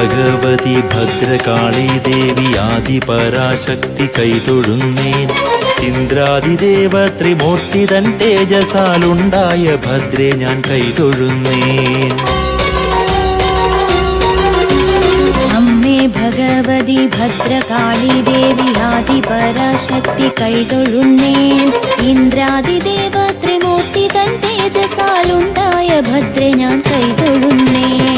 ഭഗവതി ഭദ്രകാളി ദേവി ആദിപരാശക്തി കൈതൊഴുന്നേൻ. ഇന്ദ്രാതിദേവ ത്രിമൂർത്തി തൻ തേജസാലുണ്ടായ ഭദ്രെ ഞാൻ കൈതൊഴുന്നേൻ. ഭഗവതി ഭദ്രകാളി ദേവി ആദിപരാശക്തി കൈതൊഴുന്നേൻ. ഇന്ദ്രാദിദേവ ത്രിമൂർത്തി തൻ തേജസാലുണ്ടായ ഭദ്രെ ഞാൻ കൈതൊഴുന്നേൻ.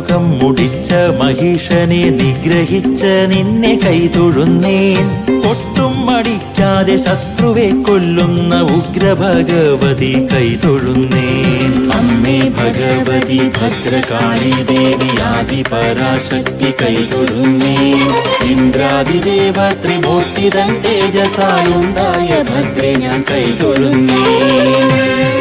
ലോകം മുടിച്ച മഹിഷനെ നിഗ്രഹിച്ച നിന്നെ കൈതൊഴുന്നേൻ. ഒട്ടും മടിക്കാതെ ശത്രുവെ കൊല്ലുന്ന ഉഗ്രഭഗവതി കൈതൊഴുന്നേൻ. അമ്മേ ഭഗവതി ഭദ്രകാളി ദേവി ആദി പരാശക്തി കൈതൊഴുന്നേൻ. ഇന്ദ്രാദിദേവ ത്രിമൂർത്തി തൻ തേജസായുണ്ടായ ഭദ്രെ ഞാൻ കൈതൊഴുന്നേൻ.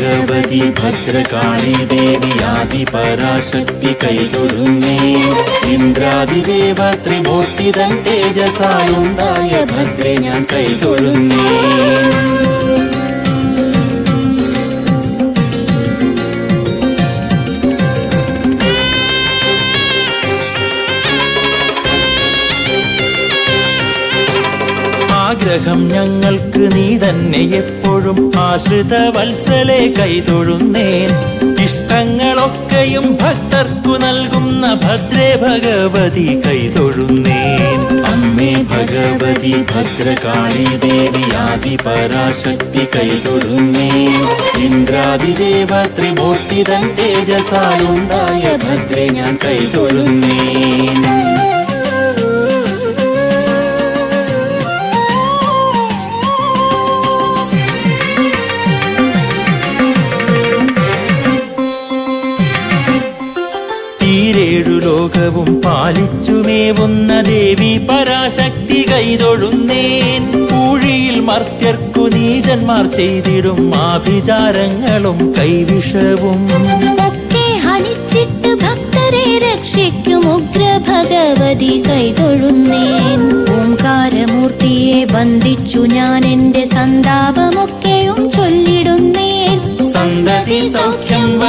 ഭഗവതി ഭദ്രകാളി ദേവി ആദിപരാശക്തി കൈതൊഴുന്നേ. ഇന്ദ്രാദിദേവ ത്രിമൂർത്തി തൻ തേജസായുണ്ടായ ഭദ്രെ ഞാൻ കൈതൊഴുന്നേ. ആഗ്രഹം ഞങ്ങൾക്ക് നീ തന്നെ എപ്പോഴും ആശ്രിത വത്സലെ കൈതൊഴുന്നേൻ. ഇഷ്ടങ്ങളൊക്കെയും ഭക്തർക്കു നൽകുന്ന ഭദ്രേ ഭഗവതി കൈതൊഴുന്നേൻ. അമ്മേ ഭഗവതി ഭദ്രകാളി ദേവി ആദി പരാശക്തി കൈതൊഴുന്നേൻ. ഇന്ദ്രാദിദേവ ത്രിമൂർത്തി തൻ തേജസാലുണ്ടായ ഭദ്രേ ഞാൻ കൈതൊഴുന്നേൻ. ലോകവും പാലിച്ചുമേവുന്ന ദേവി പരാശക്തി കൈതൊഴുന്നേൻ. പൂഴിയിൽ മർത്യർക്കു നീചന്മാർ ചെയ്തിടും ആഭിചാരങ്ങളും കൈവിഷവും. ഒക്കെ ഹനിച്ചിട്ട് ഭക്തരെ രക്ഷിക്കും ഉഗ്ര ഭഗവതി കൈതൊഴുന്നേൻ. ഓംകാരമൂർത്തിയെ ബന്ധിച്ചു ഞാൻ എന്റെ സന്താപമൊക്കെയും ചൊല്ലിടുന്നേൻ. സന്തതി സൗഖ്യം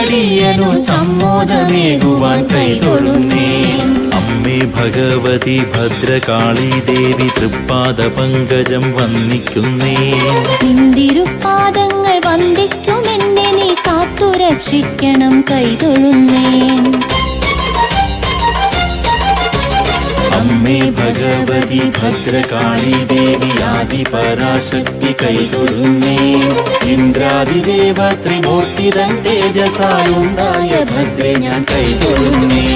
വരുത്തിയടിയനു സമ്മോദമേകുവാൻ കൈതൊഴുന്നേൻ അമ്മേ ഭഗവതി ഭദ്രകാളി ദേവി തൃപ്പാദ പങ്കജം വന്നിക്കുന്നേ ഇന്തിരുപാദങ്ങൾ വന്ദിക്കുമെന്നെ നീ കാത്തു രക്ഷിക്കണം ഭഗവതി ഭദ്രകാളി ദേവി ആദിപരാശക്തി കൈതൊഴുന്നേ. ഇന്ദ്രാദിദേവ ത്രിമൂർത്തി തൻ തേജസായുണ്ടായ ഭദ്രെ ഞാൻ കൈതൊഴുന്നേ.